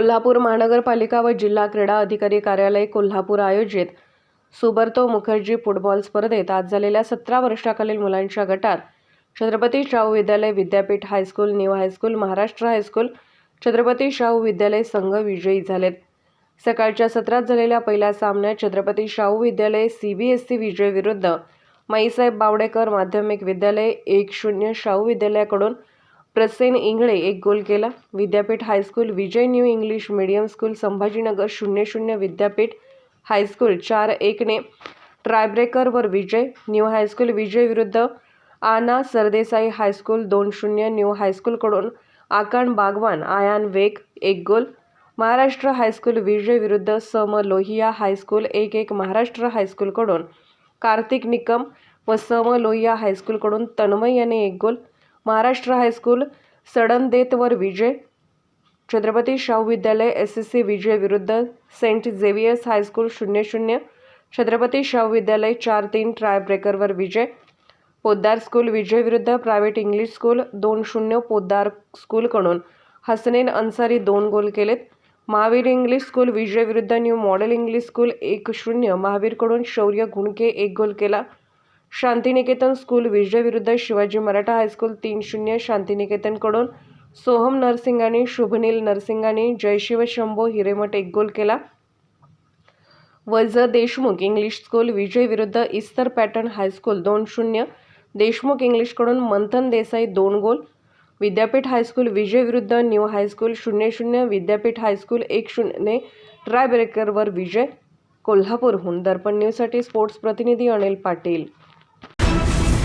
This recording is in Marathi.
कोल्हापूर महानगरपालिका व जिल्हा क्रीडा अधिकारी कार्यालय कोल्हापूर आयोजित सुबर्तो मुखर्जी फुटबॉल स्पर्धेत आज झालेल्या सतरा वर्षाखालील मुलांच्या गटात Chhatrapati Shahu Vidyalaya Vidyapeeth high school new high school Maharashtra high school Chhatrapati Shahu Vidyalaya संघ विजयी झालेत. सकाळच्या सत्रात झालेल्या पहिल्या सामन्यात Chhatrapati Shahu Vidyalaya C B S C विजय विरुद्ध माईसाहेब बावडेकर माध्यमिक विद्यालय एक शून्य शाहू विद्यालयाकडून प्रसेन इंगळे एक गोल केला. विद्यापीठ हायस्कूल विजय new English medium school Sambhajinagar शून्य शून्य विद्यापीठ हायस्कूल चार एकने ट्रायब्रेकरवर विजय न्यू हायस्कूल विजय विरुद्ध आना सरदेसाई हायस्कूल दोन शून्य न्यू हायस्कूलकडून आकाण बागवान आयान वेग एक गोल. महाराष्ट्र हायस्कूल विजय विरुद्ध सम लोहिया हायस्कूल एक एक महाराष्ट्र हायस्कूलकडून कार्तिक निकम व सम लोहिया हायस्कूलकडून तन्मय याने एक गोल. महाराष्ट्र हायस्कूल सडनदेतवर विजय. Chhatrapati Shahu Vidyalaya S S C विजय विरुद्ध सेंट झेवियर्स हायस्कूल शून्य शून्य. छत्रपती शाहू विद्यालय चार तीन ट्रायब्रेकरवर विजय. पोद्दार स्कूल विजय विरुद्ध प्रायव्हेट इंग्लिश स्कूल दोन शून्य पोद्दार स्कूलकडून हसनेन अन्सारी दोन गोल केलेत. महावीर इंग्लिश स्कूल विजय विरुद्ध न्यू मॉडेल इंग्लिश स्कूल एक शून्य. महावीरकडून शौर्य घुणके एक गोल केला. शांतिनिकेतन स्कूल विजय विरुद्ध शिवाजी मराठा हायस्कूल तीन शून्य शांतिनिकेतनकडून सोहम नरसिंगाने शुभनील नरसिंगानी जयशिव शंभो हिरेमठ एक गोल केला. वज देशमुख इंग्लिश स्कूल विजय विरुद्ध इस्तर पॅटर्न हायस्कूल दोन शून्य देशमुख इंग्लिशकडून मंथन देसाई दोन गोल विद्यापीठ हायस्कूल विजय विरुद्ध न्यू हायस्कूल शून्य शून्य विद्यापीठ हायस्कूल एक शून्यने ट्रायब्रेकरवर विजय कोल्हापूरहून दर्पण न्यूजसाठी स्पोर्ट्स प्रतिनिधी अनिल पाटील.